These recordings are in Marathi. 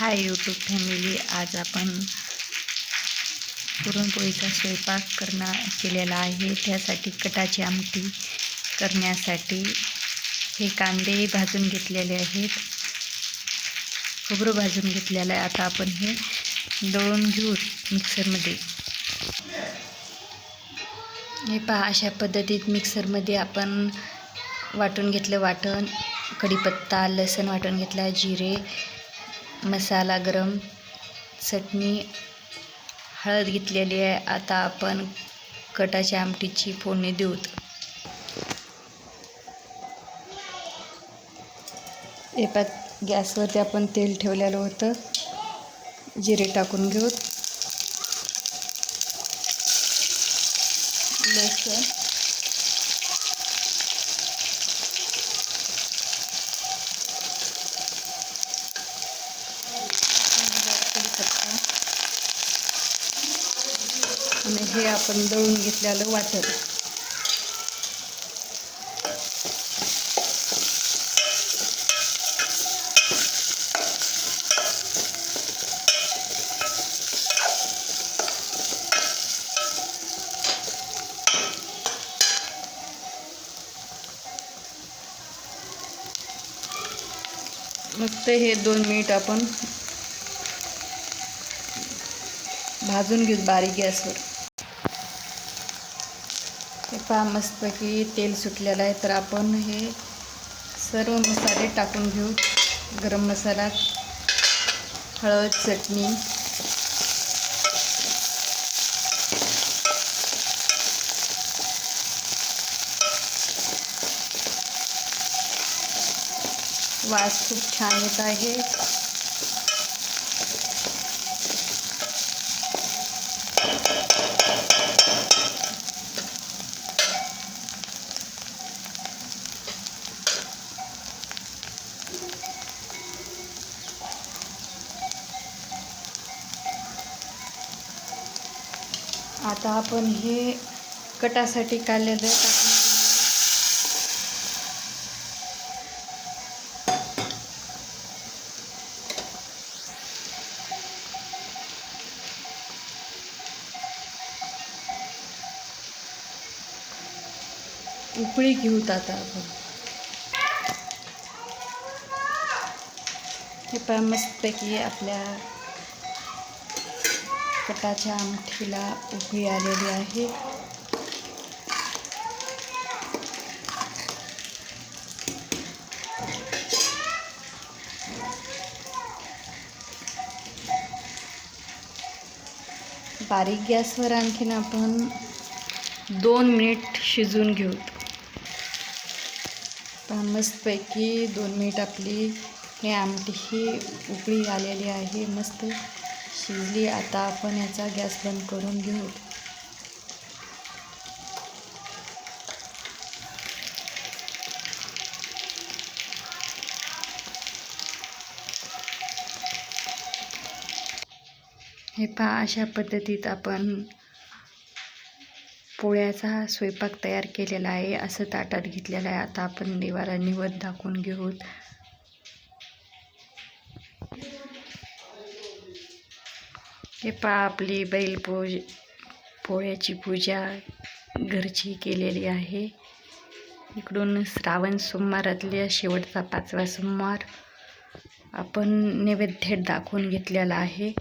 हाय यूट्यूब फॅमिली आज आपण पुरणपोळीचा स्वयंपाक करणार केलेला आहे. त्यासाठी कटाची आमटी करण्यासाठी हे कांदे भाजून घेतलेले आहेत. खोबरं भाजून घेतलेलं आहे. आता आपण हे दळून घेऊ मिक्सरमध्ये. हे पहा अशा पद्धतीत मिक्सरमध्ये आपण वाटून घेतलं वाटण कढीपत्ता लसण वाटून घेतला जिरे मसाला गरम चटणी हळद घेतलेली आहे. आता आपण कटाच्या आमटीची फोडणी देऊत. एका गॅसवरती आपण तेल ठेवलेलं होतं. जिरे टाकून घेऊत. लसूण कढीपत्ता आणि हे आपण दळून घेतलेलं वाटण मग ते हे दोन मिनिट आपण भाजून घेऊ बारीक गॅसवर. हे पहा मस्तपैकी तेल सुटलेलं आहे तर आपण हे सर्व मसाले टाकून घेऊ. गरम मसाला हळद चटणी. वास खूप छान येत आहे. आता आपण हे कटासाठी काढलेलं टाकून उकळी घेऊत आता आपण. हे पण मस्तपैकी आपल्या कटाच्या आमठीला उभी आलेली आहे. बारीक गॅसवर आणखीन आपण दोन मिनिट शिजून घेऊ. मस्तपैकी दोन मिनिट आपली हे आमटी ही उकळी आलेली आहे मस्त. शिजली आता आपण याचा गॅस बंद करून घेऊ. हे पहा अशा पद्धतीत आपण पोळ्याचा स्वयंपाक तयार केलेला आहे असं ताटात घेतलेलं आहे. आता आपण देवाला निवद दाखवून घेऊत हे पहा आपली बैलपोज पोळ्याची पूजा घरची केलेली आहे. इकडून श्रावण सोमवारातल्या शेवटचा पाचवा सोमवार आपण नैवेद्य दाखवून घेतलेला आहे.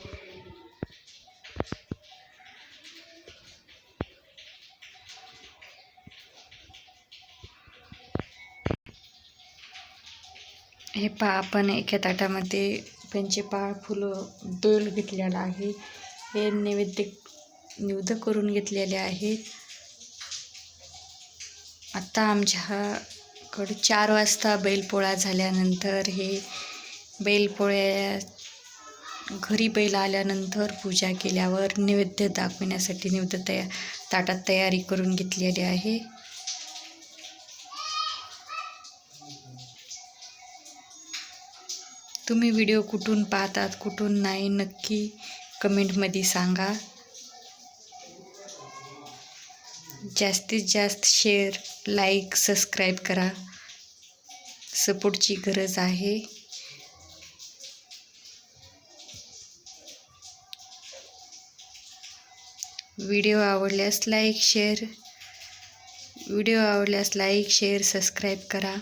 हे पहा आपण एका ताटामध्ये पंचेपाळ फुलं दोल घेतलेलं आहे. हे नैवेद्य निवद करून घेतलेले आहेत आत्ता आमच्याकडं चार वाजता बैलपोळा झाल्यानंतर हे बैलपोळ्या घरी बैल आल्यानंतर पूजा केल्यावर नैवेद्य दाखवण्यासाठी नैवेद्य तया ताटात तयारी करून घेतलेली आहे. तुम्ही व्हिडिओ कुठून पाहतात कुठून नाही नक्की कमेंटमध्ये सांगा. जास्तीत जास्त शेअर लाईक सबस्क्राईब करा. सपोर्टची गरज आहे. व्हिडिओ आवडल्यास लाईक शेअर व्हिडिओ आवडल्यास लाईक शेअर सबस्क्राईब करा.